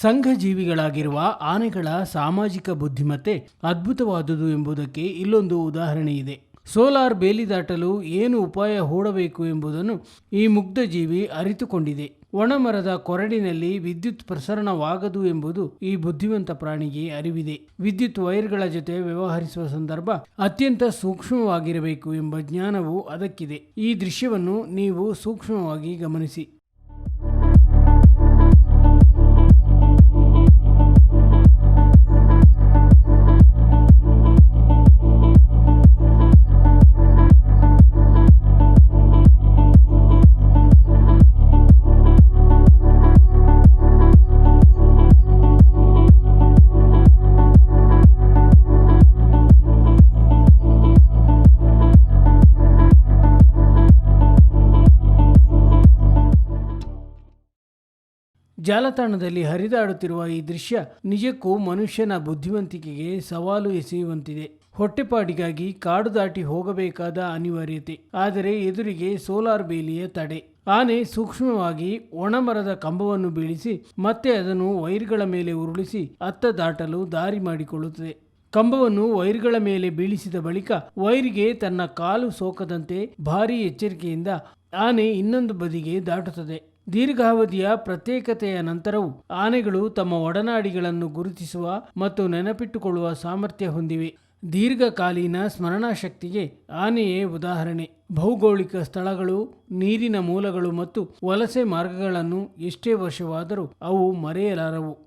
ಸಂಘ ಜೀವಿಗಳಾಗಿರುವ ಆನೆಗಳ ಸಾಮಾಜಿಕ ಬುದ್ಧಿಮತ್ತೆ ಅದ್ಭುತವಾದುದು ಎಂಬುದಕ್ಕೆ ಇಲ್ಲೊಂದು ಉದಾಹರಣೆ ಇದೆ. ಸೋಲಾರ್ ಬೇಲಿ ದಾಟಲು ಏನು ಉಪಾಯ ಹೂಡಬೇಕು ಎಂಬುದನ್ನು ಈ ಮುಗ್ಧ ಜೀವಿ ಅರಿತುಕೊಂಡಿದೆ. ಒಣಮರದ ಕೊರಡಿನಲ್ಲಿ ವಿದ್ಯುತ್ ಪ್ರಸರಣವಾಗದು ಎಂಬುದು ಈ ಬುದ್ಧಿವಂತ ಪ್ರಾಣಿಗೆ ಅರಿವಿದೆ. ವಿದ್ಯುತ್ ವೈರ್ಗಳ ಜೊತೆ ವ್ಯವಹರಿಸುವ ಸಂದರ್ಭ ಅತ್ಯಂತ ಸೂಕ್ಷ್ಮವಾಗಿರಬೇಕು ಎಂಬ ಜ್ಞಾನವು ಅದಕ್ಕಿದೆ. ಈ ದೃಶ್ಯವನ್ನು ನೀವು ಸೂಕ್ಷ್ಮವಾಗಿ ಗಮನಿಸಿ. ಜಾಲತಾಣದಲ್ಲಿ ಹರಿದಾಡುತ್ತಿರುವ ಈ ದೃಶ್ಯ ನಿಜಕ್ಕೂ ಮನುಷ್ಯನ ಬುದ್ಧಿವಂತಿಕೆಗೆ ಸವಾಲು ಎಸೆಯುವಂತಿದೆ. ಹೊಟ್ಟೆಪಾಡಿಗಾಗಿ ಕಾಡು ದಾಟಿ ಹೋಗಬೇಕಾದ ಅನಿವಾರ್ಯತೆ. ಆದರೆ ಎದುರಿಗೆ ಸೋಲಾರ್ ಬೇಲಿಯ ತಡೆ. ಆನೆ ಸೂಕ್ಷ್ಮವಾಗಿ ಒಣಮರದ ಕಂಬವನ್ನು ಬೀಳಿಸಿ ಮತ್ತೆ ಅದನ್ನು ವೈರ್ಗಳ ಮೇಲೆ ಉರುಳಿಸಿ ಅತ್ತ ದಾಟಲು ದಾರಿ ಮಾಡಿಕೊಳ್ಳುತ್ತದೆ. ಕಂಬವನ್ನು ವೈರ್ಗಳ ಮೇಲೆ ಬೀಳಿಸಿದ ಬಳಿಕ ವೈರಿಗೆ ತನ್ನ ಕಾಲು ಸೋಕದಂತೆ ಭಾರೀ ಎಚ್ಚರಿಕೆಯಿಂದ ಆನೆ ಇನ್ನೊಂದು ಬದಿಗೆ ದಾಟುತ್ತದೆ. ದೀರ್ಘಾವಧಿಯ ಪ್ರತ್ಯೇಕತೆಯ ನಂತರವೂ ಆನೆಗಳು ತಮ್ಮ ಒಡನಾಡಿಗಳನ್ನು ಗುರುತಿಸುವ ಮತ್ತು ನೆನಪಿಟ್ಟುಕೊಳ್ಳುವ ಸಾಮರ್ಥ್ಯ ಹೊಂದಿವೆ. ದೀರ್ಘಕಾಲೀನ ಸ್ಮರಣಾಶಕ್ತಿಗೆ ಆನೆಯೇ ಉದಾಹರಣೆ. ಭೌಗೋಳಿಕ ಸ್ಥಳಗಳು, ನೀರಿನ ಮೂಲಗಳು ಮತ್ತು ವಲಸೆ ಮಾರ್ಗಗಳನ್ನು ಎಷ್ಟೇ ವರ್ಷವಾದರೂ ಅವು ಮರೆಯಲಾರವು.